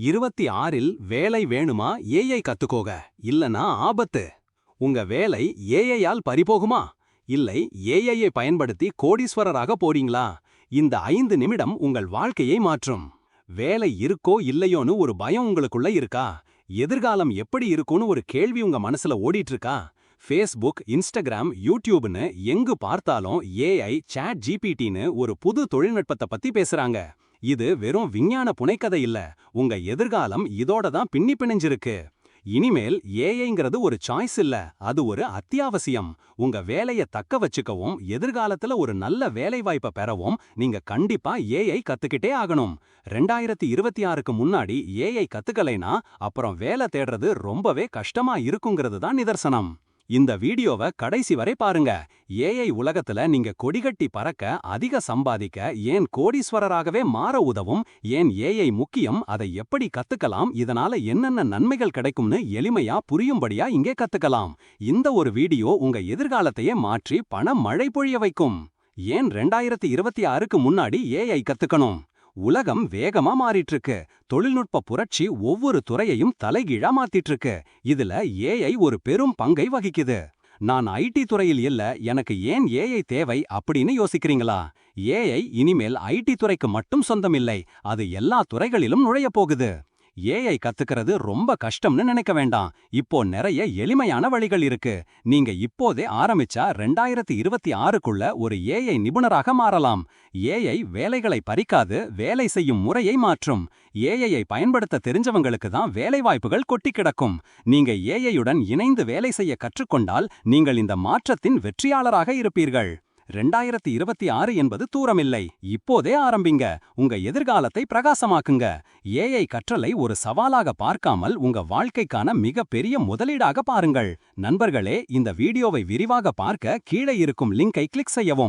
இருபத்தி ஆறில் வேலை வேணுமா? ஏஐ கத்துக்கோக இல்லனா ஆபத்து. உங்க வேலை ஏஐயால் பறிபோகுமா? இல்லை ஏஐயை பயன்படுத்தி கோடீஸ்வரராக போறீங்களா? இந்த ஐந்து நிமிடம் உங்கள் வாழ்க்கையை மாற்றும். வேலை இருக்கோ இல்லையோன்னு ஒரு பயம் உங்களுக்குள்ள இருக்கா? எதிர்காலம் எப்படி இருக்கும்னு ஒரு கேள்வி உங்க மனசுல ஓடிட்டு இருக்கா ஃபேஸ்புக் இன்ஸ்டாகிராம் யூடியூப்னு எங்கு பார்த்தாலும் ஏஐ சாட் ஜிபிடின்னு ஒரு புது தொழில்நுட்பத்தை பத்தி பேசுறாங்க. இது வெறும் விஞ்ஞான புனைக்கதை இல்ல. உங்க எதிர்காலம் இதோட தான் பின்னி பிணைஞ்சிருக்கு. இனிமேல் ஏஐங்கிறது ஒரு சாய்ஸ் இல்ல. அது ஒரு அத்தியாவசியம். உங்க வேலைய தக்க வச்சுக்கவும் எதிர்காலத்துல ஒரு நல்ல வேலை வாய்ப்பை பெறவும் நீங்க கண்டிப்பா ஏஐ கத்துக்கிட்டே ஆகணும். ரெண்டாயிரத்தி இருபத்தி ஆறுக்கு முன்னாடி ஏஐ கத்துக்கலைனா அப்புறம் வேலை தேடுறது ரொம்பவே கஷ்டமா இருக்குங்கிறது தான் நிதர்சனம். இந்த வீடியோவை கடைசி வரை பாருங்க. ஏஐ உலகத்துல நீங்க கொடிகட்டி பறக்க அதிக சம்பாதிக்க ஏன் கோடீஸ்வரராகவே மாற உதவும் ஏன் ஏஐ முக்கியம் அதை எப்படி கத்துக்கலாம் இதனால என்னென்ன நன்மைகள் கிடைக்கும்னு எளிமையா புரியும்படியா இங்கே கத்துக்கலாம். இந்த ஒரு வீடியோ உங்க எதிர்காலத்தையே மாற்றி பணம் மழை பொழிய வைக்கும். ஏன் ரெண்டாயிரத்தி இருபத்தி ஆறுக்கு முன்னாடி ஏஐ கத்துக்கணும்? உலகம் வேகமா மாறிட்டு இருக்கு தொழில்நுட்ப புரட்சி ஒவ்வொரு துறையையும் தலைகீழா மாத்திட்டு இருக்கு இதுல ஏஐ ஒரு பெரும் பங்கை வகிக்குது. நான் ஐடி துறையில் இல்ல எனக்கு ஏன் ஏஐ தேவை அப்படின்னு யோசிக்கிறீங்களா? ஏஐ இனிமேல் ஐடி துறைக்கு மட்டும் சொந்தமில்லை அது எல்லா துறைகளிலும் நுழைய போகுது. ஏஐ கத்துக்கிறது ரொம்ப கஷ்டம்னு நினைக்க வேண்டாம். இப்போ நிறைய எளிமையான வழிகள் இருக்கு. நீங்க இப்போதே ஆரம்பிச்சா ரெண்டாயிரத்தி இருபத்தி ஆறுக்குள்ள ஒரு ஏஐ நிபுணராக மாறலாம். ஏஐ வேலைகளை பறிக்காது வேலை செய்யும் முறையை மாற்றும். ஏஐயை பயன்படுத்த தெரிஞ்சவங்களுக்கு தான் வேலைவாய்ப்புகள் கொட்டி கிடக்கும். நீங்க ஏஐயுடன் இணைந்து வேலை செய்ய கற்றுக்கொண்டால் நீங்கள் இந்த மாற்றத்தின் வெற்றியாளராக இருப்பீர்கள். ரெண்டாயிரத்தி இருபத்தி ஆறு என்பது தூரமில்லை. இப்போதே ஆரம்பிங்க. உங்க எதிர்காலத்தை பிரகாசமாக்குங்க. ஏஐ கற்றலை ஒரு சவாலாக பார்க்காமல் உங்க வாழ்க்கைக்கான மிகப்பெரிய முதலீடாக பாருங்கள். நண்பர்களே இந்த வீடியோவை விரிவாக பார்க்க கீழே இருக்கும் லிங்கை கிளிக் செய்யவும்.